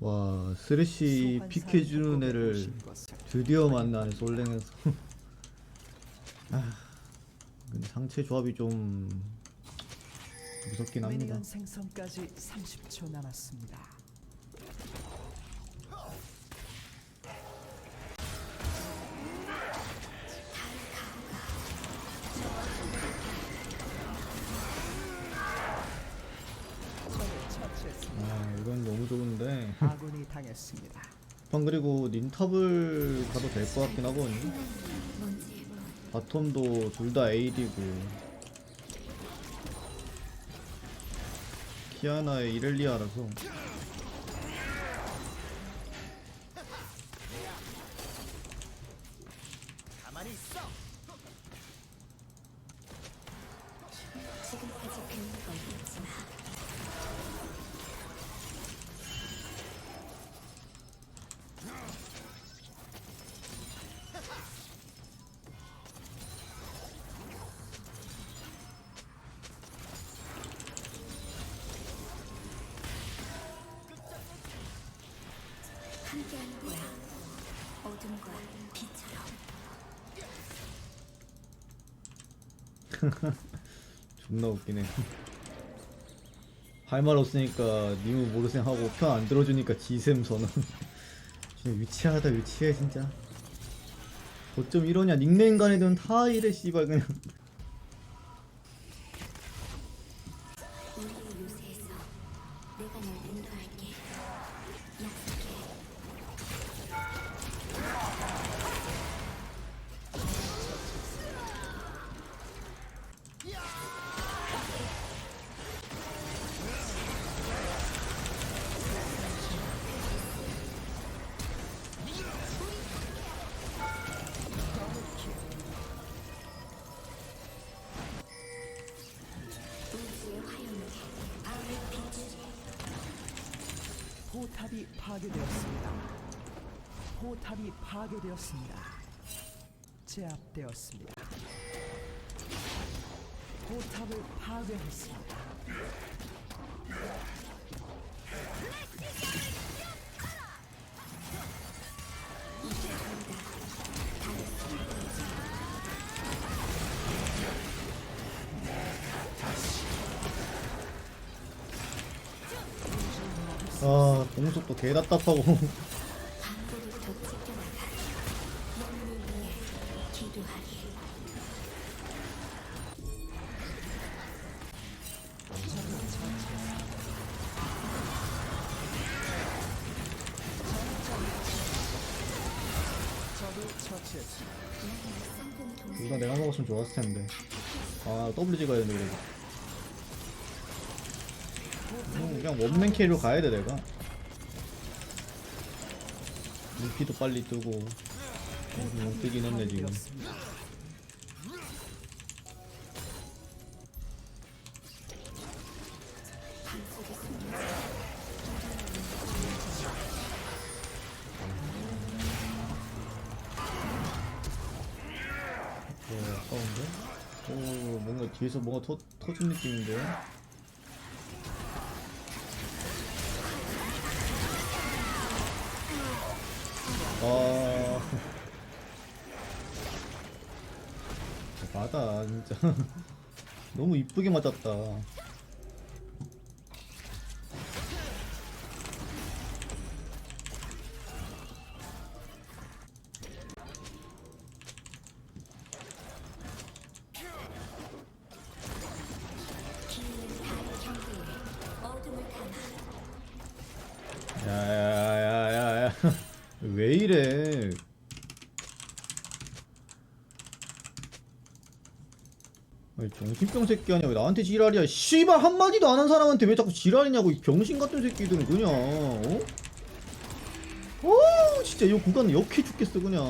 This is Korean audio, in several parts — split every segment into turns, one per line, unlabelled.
와 쓰레쉬 픽해주는 애를 드디어 만나는 솔랭에서. 아 근데 상체 조합이 좀 무섭긴 합니다.
미니언 생성까지 30초 남았습니다. 당했습니다.
방 그리고 닌탑을 가도 될 것 같긴 하거든요 바텀도 둘 다 AD고. 키아나의 이렐리아라서 존나 웃기네. 할 말 없으니까 님은 모르셈 하고 편 안 들어주니까 지셈 선언 진짜 위치하다 위치해 진짜. 어쩜 이러냐. 닉네임 간 애들은 다 이래 씨발 그냥
포탑이 파괴되었습니다. 포탑이 파괴되었습니다. 제압되었습니다. 포탑을 파괴했습니다.
동생
둘다 내가 먹었으면 좋았을 텐데. 아 WG 가야 되는데. 그래도 음, 그냥 원맨 캐리로 가야 돼 내가 루피도 빨리 뜨고 음, 못 뜨긴 했네 지금 어, 아까운데? 오 뭔가 뒤에서 뭔가 터, 터진 느낌인데 아 맞아 진짜. 너무 이쁘게 맞았다 왜 이래? 정신병 새끼 아니야. 왜 나한테 지랄이야? 씨발 한마디도 안 한 사람한테 왜 자꾸 지랄이냐고 이 병신 같은 새끼들은 그냥 어? 어 진짜 이 구간 역해 죽겠어 그냥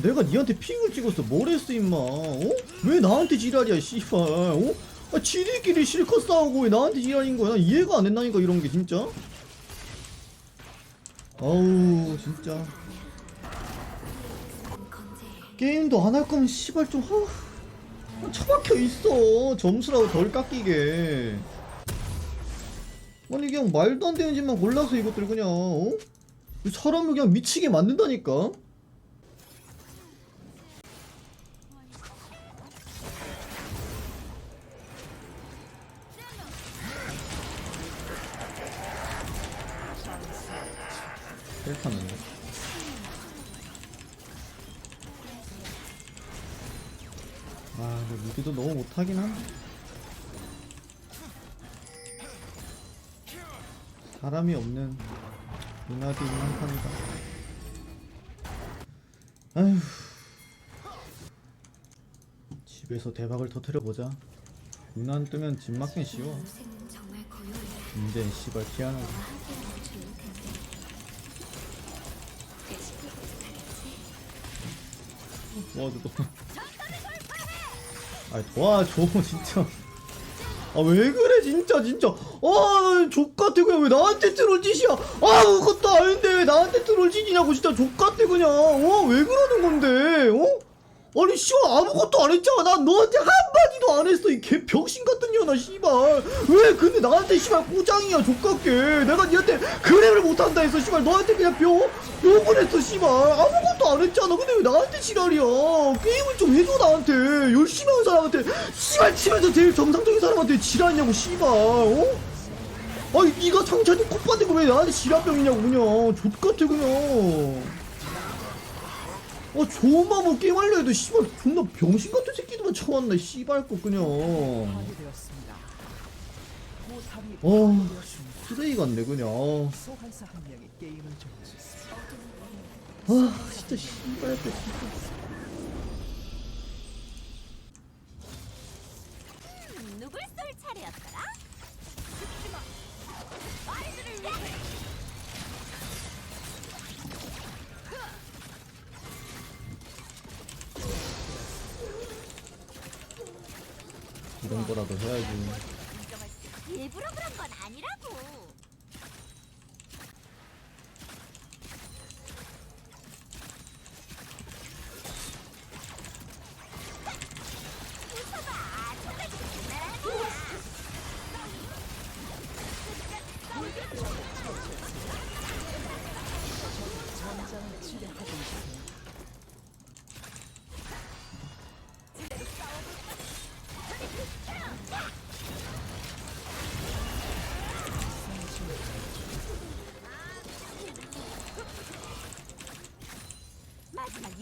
내가 니한테 픽을 찍었어 뭘 했어 임마 어? 왜 나한테 지랄이야 씨발 어? 아 지들끼리 실컷 싸우고 왜 나한테 지랄인 거야 나 이해가 안 된다니까 이런 게 진짜 아우 진짜. 게임도 안 할 거면 씨발 좀 하... 처박혀 있어 점수라고 덜 깎이게 아니 그냥 말도 안 되는 짓만 골라서 이것들 그냥 어? 사람을 그냥 미치게 만든다니까 헬타는데 아 근데 미드도 너무 못하긴 한데. 사람이 없는 문화적인 한판이다. 아휴. 집에서 대박을 터트려보자. 문안 뜨면 집 막긴 쉬워. 문제는 씨발 피하는 거 도와줘 아 도와줘 진짜. 아왜 그래 진짜 진짜. 아 족같아 그냥 왜 나한테 트롤 짓이야? 아무것도 아닌데 왜 나한테 트롤 짓이냐고 진짜 족같아 그냥. 어왜 그러는 건데 어? 아니 씨발 아무것도 안 했잖아. 난 너한테 한마디도 안 했어. 이 개 병신 같은 년아 씨발. 왜 근데 나한테 씨발 꼬장이야 족같게 내가 니한테 그래를 못한다 해서 씨발 너한테 그냥 뼈 욕을 했어 씨발. 아무것도 안 했잖아. 근데 왜 나한테 지랄이야? 게임을 좀 해줘 나한테. 열심히 한 사람한테. 씨발 치면서 제일 정상적인 사람한테 지랄냐고 씨발. 어? 아니 니가 상처니 콧받은 거왜 나한테 지랄병이냐고 그냥. 족같아 그냥 어 마음 게임 하려 해도 씨발 존나 병신 같은 새끼들만 쳐왔나 씨발 거 그냥 어. 쓰레기 같네 그냥. 아 진짜 씨발 거 진짜 이런 거라도 해야지
일부러 그런 건 아니라고.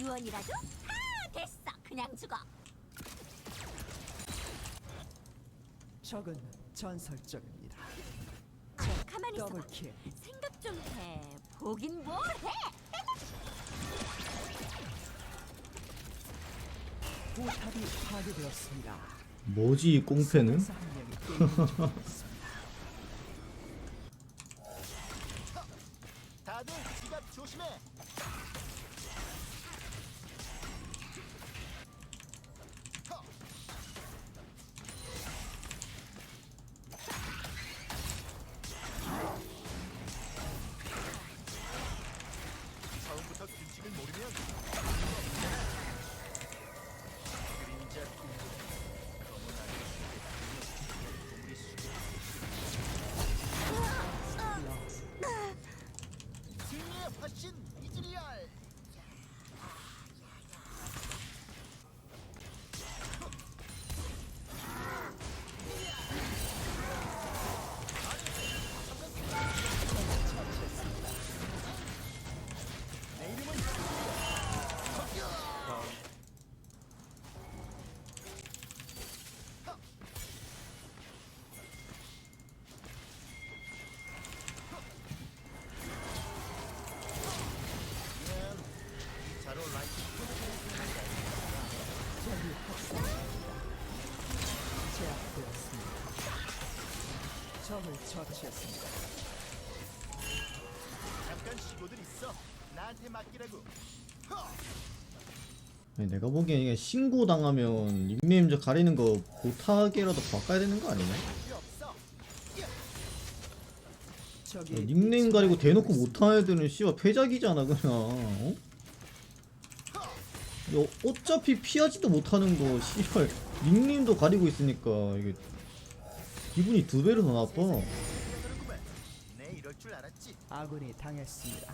유언이라도? 아, 됐어. 그냥 죽어.
적은 전설적입니다.
가만히 있어.
더블킬.
생각 좀 해. 보긴 뭘 해?
포탑이 파괴되었습니다.
뭐지 이 꽁패는?
소환사 한 명이 게임을 종료했습니다.
다들 지갑 조심해.
처치했습니다.
잠깐 쉬고들 있어. 나한테 맡기라고.
아니, 내가 보기엔 이게 신고 당하면 닉네임 저 가리는 거 못하게라도 바꿔야 되는 거 아니냐? 야, 닉네임 가리고 대놓고 못하는 애들은 씨발 패작이잖아 그냥 어? 어, 어차피 피하지도 못하는 거 씨발 닉님도 가리고 있으니까 이게 기분이 두 배로 더 나빠.
내 이럴 줄 알았지.
아군이 당했습니다.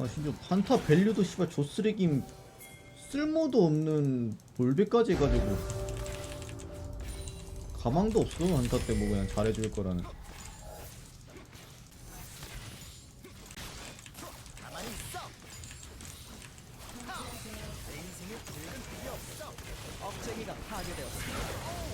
아 심지어 판타 밸류도 씨발 조쓰레김 쓸모도 없는 볼배까지 해가지고 가망도 없어 한타 때 뭐 그냥 잘해줄 거라는
파괴되었습니다.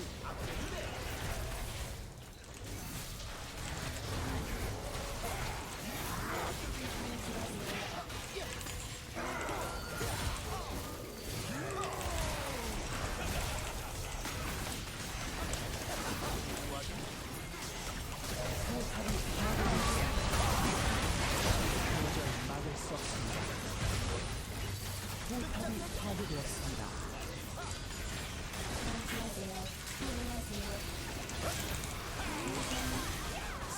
파괴되었습니다.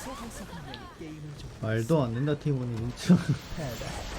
소환사 한 명이 게임을 좀
말도 안 된다 팀원이 진짜
패배.